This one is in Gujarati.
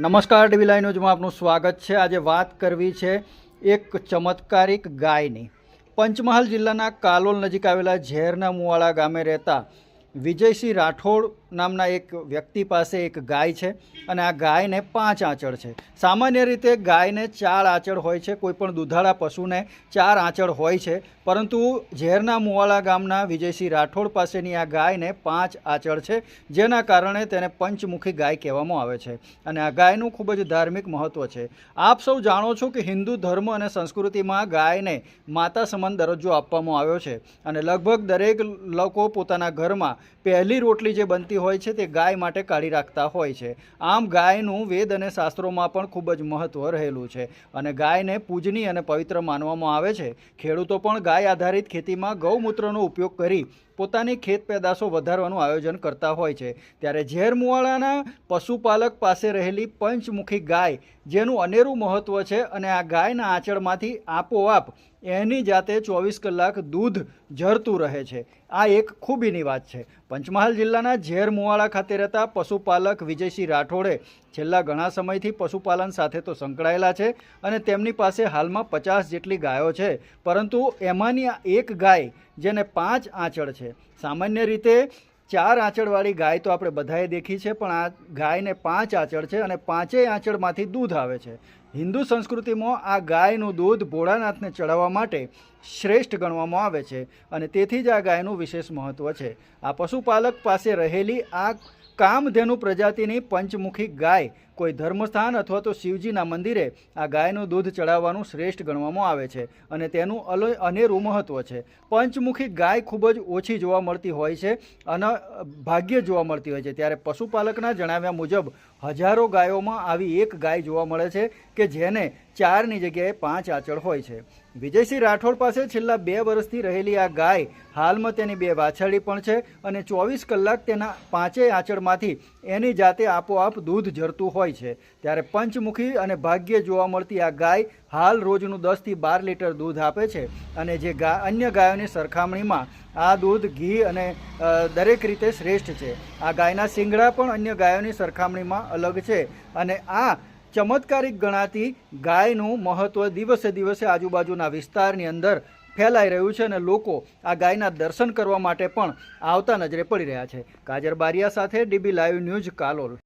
નમસ્કાર ડીવી લાઈન ન્યૂઝમાં આપનું સ્વાગત છે. આજે વાત કરવી છે એક ચમત્કારિક ગાયની. પંચમહાલ જિલ્લાના કાલોલ નજીક આવેલા ઝેરના મુવાડા ગામે રહેતા વિજયસિંહ રાઠોડ નામના એક વ્યક્તિ પાસે એક ગાય છે અને આ ગાયને પાંચ આંચળ છે. સામાન્ય રીતે ગાયને ચાર આંચળ હોય છે, કોઈપણ દુધાળા પશુને ચાર આંચળ હોય છે, પરંતુ ઝેરના મુવાળા ગામના વિજયસિંહ રાઠોડ પાસેની આ ગાયને પાંચ આંચળ છે, જેના કારણે તેને પંચમુખી ગાય કહેવામાં આવે છે અને આ ગાયનું ખૂબ જ ધાર્મિક મહત્ત્વ છે. આપ સૌ જાણો છો કે હિન્દુ ધર્મ અને સંસ્કૃતિમાં ગાયને માતા સમાન દરજ્જો આપવામાં આવ્યો છે અને લગભગ દરેક લોકો પોતાના ઘરમાં પહેલી રોટલી જે બનતી હોય છે તે ગાય માટે કાઢી રાખતા હોય છે. આમ ગાયનું વેદ અને શાસ્ત્રોમાં પણ ખૂબ જ મહત્ત્વ રહેલું છે અને ગાયને પૂજની અને પવિત્ર માનવામાં આવે છે. ખેડૂતો પણ ગાય આધારિત ખેતીમાં ગૌમૂત્રનો ઉપયોગ કરી પોતાની ખેત પેદાશો વધારવાનું આયોજન કરતા હોય છે. ત્યારે ઝેરમુવાડાના પશુપાલક પાસે રહેલી પંચમુખી ગાય, જેનું અનેરું મહત્ત્વ છે અને આ ગાયના આંચળમાંથી આપોઆપ એની જાતે ચોવીસ કલાક દૂધ ઝરતું રહે છે. આ એક ખૂબીની વાત છે. પંચમહાલ જિલ્લાના ઝેર મુવાડા ખાતે રહેતા પશુપાલક વિજયસિંહ રાઠોડે છેલ્લા ઘણા સમયથી પશુપાલન સાથે તો સંકળાયેલા છે અને તેમની પાસે હાલમાં પચાસ જેટલી ગાયો છે, પરંતુ એમાંની એક ગાય, જેને પાંચ આંચળ છે. સામાન્ય રીતે ચાર આંચળવાળી ગાય તો આપણે બધાએ દેખી છે, પણ આ ગાયને પાંચ આંચળ છે અને પાંચેય આંચળમાંથી દૂધ આવે છે. હિન્દુ સંસ્કૃતિમાં આ ગાયનું દૂધ ભોળાનાથને ચડાવવા માટે શ્રેષ્ઠ ગણવામાં આવે છે અને તેથી જ આ ગાયનું વિશેષ મહત્ત્વ છે. આ પશુપાલક પાસે રહેલી આ કામધેનુ પ્રજાતિની પંચમુખી ગાય કોઈ ધર્મસ્થાન અથવા તો શિવજીના મંદિરે આ ગાયનું દૂધ ચડાવવાનું શ્રેષ્ઠ ગણવામાં આવે છે અને તેનું અલ, અનેરું મહત્ત્વ છે. પંચમુખી ગાય ખૂબ જ ઓછી જોવા મળતી હોય છે અને ભાગ્ય જોવા મળતી હોય છે. ત્યારે પશુપાલકના જણાવ્યા મુજબ હજારો ગાયોમાં આવી એક ગાય જોવા મળે છે કે જેને ચારની જગ્યાએ પાંચ આંચળ હોય છે. વિજયસિંહ રાઠોડ પાસે છેલ્લા બે વર્ષથી રહેલી આ ગાય હાલમાં તેની બે વાછરડી પણ છે અને ચોવીસ કલાક તેના પાંચેય આંચળમાંથી એની જાતે આપોઆપ દૂધ ઝરતું હોય છે. ત્યારે પંચમુખી અને ભાગ્યે જોવા મળતી આ ગાય હાલ રોજનું દસથી બાર લીટર દૂધ આપે છે અને જે ગા અન્ય ગાયોની સરખામણીમાં આ દૂધ ઘી અને દરેક રીતે શ્રેષ્ઠ છે. આ ગાયના શિંગડા પણ અન્ય ગાયોની સરખામણીમાં અલગ છે અને આ ચમત્કારિક ગણાતી ગાયનું મહત્ત્વ દિવસે દિવસે આજુબાજુના વિસ્તારની અંદર ફેલાઈ રહ્યું છે અને લોકો આ ગાયના દર્શન કરવા માટે પણ આવતા નજરે પડી રહ્યા છે. કાજર બારિયા સાથે ડીબી લાઈવ ન્યૂઝ કાલોલ.